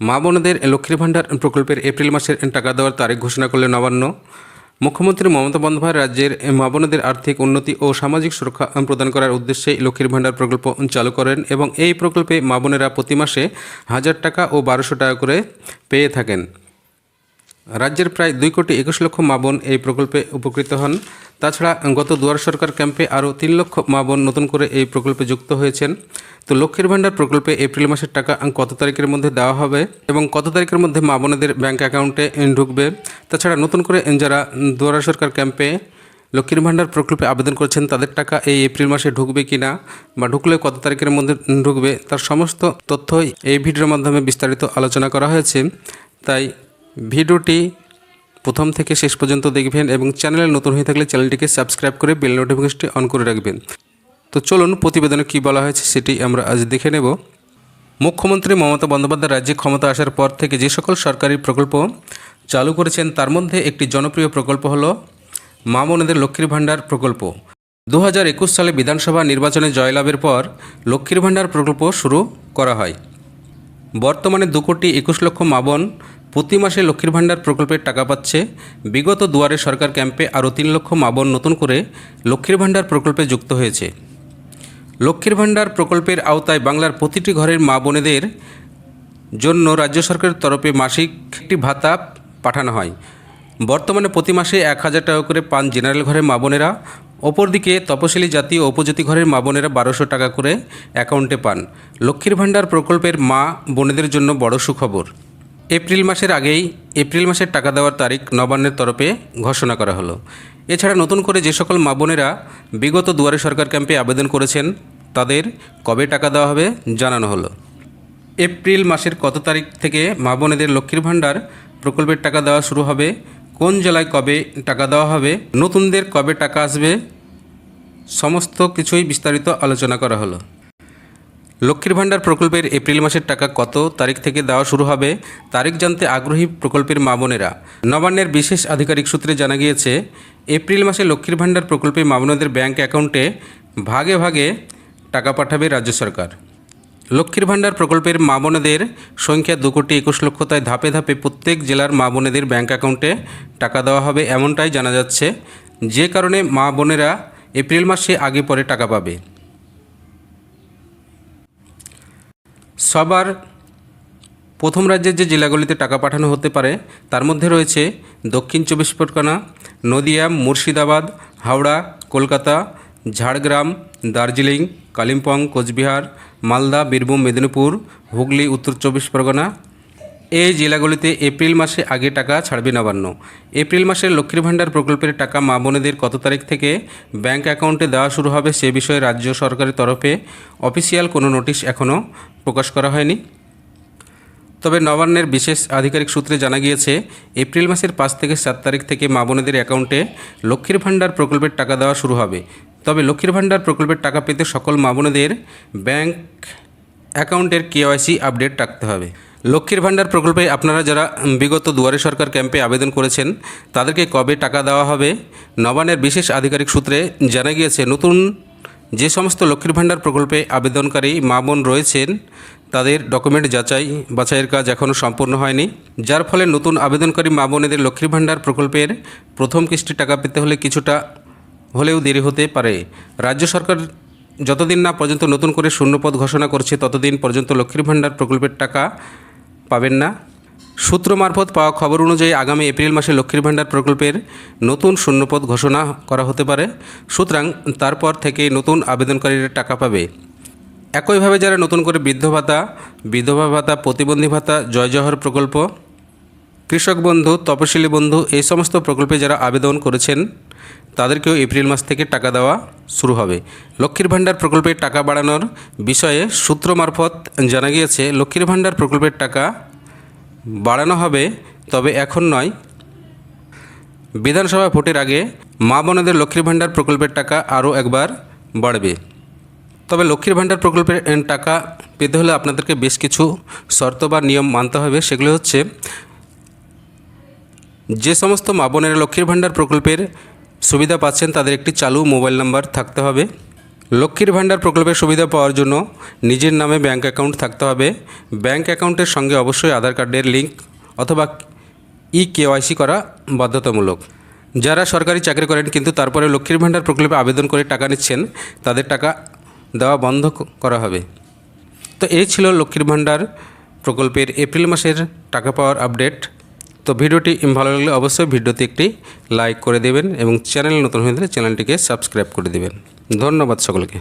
মা বোনদের লক্ষ্মীর ভাণ্ডার প্রকল্পের এপ্রিল মাসের টাকা দেওয়ার তারিখ ঘোষণা করলে নবান্ন। মুখ্যমন্ত্রী মমতা বন্দ্যোপাধ্যায় রাজ্যের মা বোনদের আর্থিক উন্নতি ও সামাজিক সুরক্ষা প্রদান করার উদ্দেশ্যে লক্ষ্মীর ভাণ্ডার প্রকল্প চালু করেন এবং এই প্রকল্পে মা বোনেরা প্রতি মাসে হাজার টাকা ও বারোশো টাকা করে পেয়ে থাকেন। রাজ্যের প্রায় দুই কোটি একুশ লক্ষ মা বোন এই প্রকল্পে উপকৃত হন। তাছাড়া গত দুয়ার সরকার ক্যাম্পে আরও তিন লক্ষ মা বোন নতুন করে এই প্রকল্পে যুক্ত হয়েছেন। তো লক্ষ্মীর ভাণ্ডার প্রকল্পে এপ্রিল মাসের টাকা কত তারিখের মধ্যে দেওয়া হবে এবং কত তারিখের মধ্যে মা বোনেদের ব্যাঙ্ক অ্যাকাউন্টে ঢুকবে? তাছাড়া নতুন করে যারা দুয়ারা সরকার ক্যাম্পে লক্ষ্মীর ভাণ্ডার প্রকল্পে আবেদন করেছেন, তাদের টাকা এই এপ্রিল মাসে ঢুকবে কি না বা ঢুকলে কত তারিখের মধ্যে ঢুকবে, তার সমস্ত তথ্যই এই ভিডিওর মাধ্যমে বিস্তারিত আলোচনা করা হয়েছে। তাই ভিডিওটি প্রথম থেকে শেষ পর্যন্ত দেখবেন এবং চ্যানেলে নতুন হয়ে থাকলে চ্যানেলটিকে সাবস্ক্রাইব করে বেল নোটিফিকেশনটি অন করে রাখবেন। তো চলুন প্রতিবেদনে কী বলা হয়েছে সেটি আমরা আজ দেখে নেব। মুখ্যমন্ত্রী মমতা বন্দ্যোপাধ্যায় রাজ্যে ক্ষমতা আসার পর থেকে যে সকল সরকারি প্রকল্প চালু করেছেন, তার মধ্যে একটি জনপ্রিয় প্রকল্প হল মা লক্ষ্মীর ভাণ্ডার প্রকল্প। দু হাজার একুশ সালে বিধানসভা নির্বাচনে জয়লাভের পর লক্ষ্মীর ভাণ্ডার প্রকল্প শুরু করা হয়। বর্তমানে দু কোটি একুশ লক্ষ মা বোন প্রতি মাসে লক্ষ্মীর ভাণ্ডার প্রকল্পের টাকা পাচ্ছে। বিগত দুয়ারে সরকার ক্যাম্পে আরও তিন লক্ষ মা বোন নতুন করে লক্ষ্মীর ভাণ্ডার প্রকল্পে যুক্ত হয়েছে। লক্ষ্মীর ভাণ্ডার প্রকল্পের আওতায় বাংলার প্রতিটি ঘরের মা বোনেদের জন্য রাজ্য সরকারের তরফে মাসিক একটি ভাতা পাঠানো হয়। বর্তমানে প্রতি মাসে এক হাজার টাকা করে পান জেনারেল ঘরের মা বোনেরা। অপরদিকে তপশিলি জাতি ও উপজাতি ঘরের মা বোনেরা বারোশো টাকা করে অ্যাকাউন্টে পান। লক্ষ্মীর ভাণ্ডার প্রকল্পের মা বোনেদের জন্য বড় সুখবর। এপ্রিল মাসের আগেই এপ্রিল মাসের টাকা দেওয়ার তারিখ নবান্নের তরফে ঘোষণা করা হলো। এছাড়া নতুন করে যে সকল মা বোনেরা বিগত দুয়ারে সরকার ক্যাম্পে আবেদন করেছেন, তাদের কবে টাকা দেওয়া হবে জানানো হলো। এপ্রিল মাসের কত তারিখ থেকে মা বোনেদের লক্ষ্মীর ভাণ্ডার প্রকল্পের টাকা দেওয়া শুরু হবে, কোন জেলায় কবে টাকা দেওয়া হবে, নতুনদের কবে টাকা আসবে, সমস্ত কিছুই বিস্তারিত আলোচনা করা হলো। লক্ষ্মীর ভাণ্ডার প্রকল্পের এপ্রিল মাসের টাকা কত তারিখ থেকে দেওয়া শুরু হবে তারিখ জানতে আগ্রহী প্রকল্পের মা বোনেরা। নবান্নের বিশেষ আধিকারিক সূত্রে জানা গিয়েছে, এপ্রিল মাসে লক্ষ্মীর ভাণ্ডার প্রকল্পে মা বোনেদের ব্যাঙ্ক অ্যাকাউন্টে ভাগে ভাগে টাকা পাঠাবে রাজ্য সরকার। লক্ষ্মীর ভাণ্ডার প্রকল্পের মা বোনেদের সংখ্যা দু কোটি একুশ লক্ষ তাই ধাপে ধাপে প্রত্যেক জেলার মা বোনেদের ব্যাঙ্ক অ্যাকাউন্টে টাকা দেওয়া হবে এমনটাই জানা যাচ্ছে। যে কারণে মা বোনেরা এপ্রিল মাসে আগে পরে টাকা পাবে। সবার প্রথম রাজ্যের যে জেলাগুলিতে টাকা পাঠানো হতে পারে, তার মধ্যে রয়েছে দক্ষিণ চব্বিশ পরগনা, নদিয়া, মুর্শিদাবাদ, হাওড়া, কলকাতা, ঝাড়গ্রাম, দার্জিলিং, কালিম্পং, কোচবিহার, মালদা, বীরভূম, মেদিনীপুর, হুগলি, উত্তর চব্বিশ পরগনা এই জেলাগুলিতে এপ্রিল মাসে আগে টাকা ছাড়বে নবান্ন। এপ্রিল মাসের লক্ষ্মীর ভাণ্ডার প্রকল্পের টাকা মা বোনেদের কত তারিখ থেকে ব্যাংক অ্যাকাউন্টে দেওয়া শুরু হবে সে বিষয়ে রাজ্য সরকারের তরফে অফিসিয়াল কোনো নোটিশ এখনও প্রকাশ করা হয়নি। তবে নবান্নের বিশেষ আধিকারিক সূত্রে জানা গিয়েছে, এপ্রিল মাসের পাঁচ থেকে সাত তারিখ থেকে মা বোনেদের অ্যাকাউন্টে লক্ষ্মীর ভাণ্ডার প্রকল্পের টাকা দেওয়া শুরু হবে। তবে লক্ষ্মীর ভাণ্ডার প্রকল্পের টাকা পেতে সকল মা বোনেদের ব্যাংক অ্যাকাউন্টের কেওয়াইসি আপডেট রাখতে হবে। লক্ষ্মীর ভাণ্ডার প্রকল্পে আপনারা যারা বিগত দুয়ারে সরকার ক্যাম্পে আবেদন করেছেন, তাদেরকে কবে টাকা দেওয়া হবে? নবানের বিশেষ আধিকারিক সূত্রে জানা গিয়েছে, নতুন যে সমস্ত লক্ষ্মীর ভাণ্ডার প্রকল্পে আবেদনকারী মা বোন রয়েছেন, তাদের ডকুমেন্ট যাচাই, বাছাইয়ের কাজ এখনও সম্পূর্ণ হয়নি। যার ফলে নতুন আবেদনকারী মা বোনেদের লক্ষ্মীর ভাণ্ডার প্রকল্পের প্রথম কিস্তি টাকা পেতে হলে কিছুটা হলেও দেরি হতে পারে। রাজ্য সরকার যতদিন না পর্যন্ত নতুন করে শূন্যপদ ঘোষণা করছে, ততদিন পর্যন্ত লক্ষ্মীর ভাণ্ডার প্রকল্পের টাকা পাবেন না। সূত্র মারফত পাওয়া খবর অনুযায়ী আগামী এপ্রিল মাসে লক্ষ্মীর ভাণ্ডার প্রকল্পের নতুন শূন্যপদ ঘোষণা করা হতে পারে। সুতরাং তারপর থেকে নতুন আবেদনকারীরা টাকা পাবে। একইভাবে যারা নতুন করে বৃদ্ধ ভাতা, বিধবা ভাতা, প্রতিবন্ধী ভাতা জয় জহর প্রকল্প, কৃষক বন্ধু, তপশিলি বন্ধু এই সমস্ত প্রকল্পে যারা আবেদন করেছেন, তাদেরকেও এপ্রিল মাস থেকে টাকা দেওয়া শুরু হবে। লক্ষ্মীর ভাণ্ডার প্রকল্পের টাকা বাড়ানোর বিষয়ে সূত্র মারফত জানা গিয়েছে, লক্ষ্মীর ভাণ্ডার প্রকল্পের টাকা বাড়ানো হবে, তবে এখন নয়। বিধানসভা ভোটের আগে মা বোনেদের লক্ষ্মীর ভাণ্ডার প্রকল্পের টাকা আরও একবার বাড়বে। তবে লক্ষ্মীর ভাণ্ডার প্রকল্পের টাকা পেতে হলে আপনাদেরকে বেশ কিছু শর্ত বা নিয়ম মানতে হবে। সেগুলো হচ্ছে, যে সমস্ত মা বোনেরা লক্ষ্মীর ভাণ্ডার প্রকল্পের সুবিধা পাচ্ছেন তাদের একটি চালু মোবাইল নাম্বার থাকতে হবে। লক্ষ্মীর ভাণ্ডার প্রকল্পের সুবিধা পাওয়ার জন্য নিজের নামে ব্যাঙ্ক অ্যাকাউন্ট থাকতে হবে। ব্যাঙ্ক অ্যাকাউন্টের সঙ্গে অবশ্যই আধার কার্ডের লিঙ্ক অথবা ই কেওয়াইসি করা বাধ্যতামূলক। যারা সরকারি চাকরি করেন কিন্তু তারপরে লক্ষ্মীর ভাণ্ডার প্রকল্পে আবেদন করে টাকা নিচ্ছেন, তাদের টাকা দেওয়া বন্ধ করা হবে। তো এই ছিল লক্ষ্মীর ভাণ্ডার প্রকল্পের এপ্রিল মাসের টাকা পাওয়ার আপডেট। তো ভিডিওটি ভালো লাগলে অবশ্যই ভিডিওতে একটি লাইক করে দেবেন এবং চ্যানেল নতুন হয়ে চ্যানেলটিকে সাবস্ক্রাইব করে দেবেন। ধন্যবাদ সকলকে।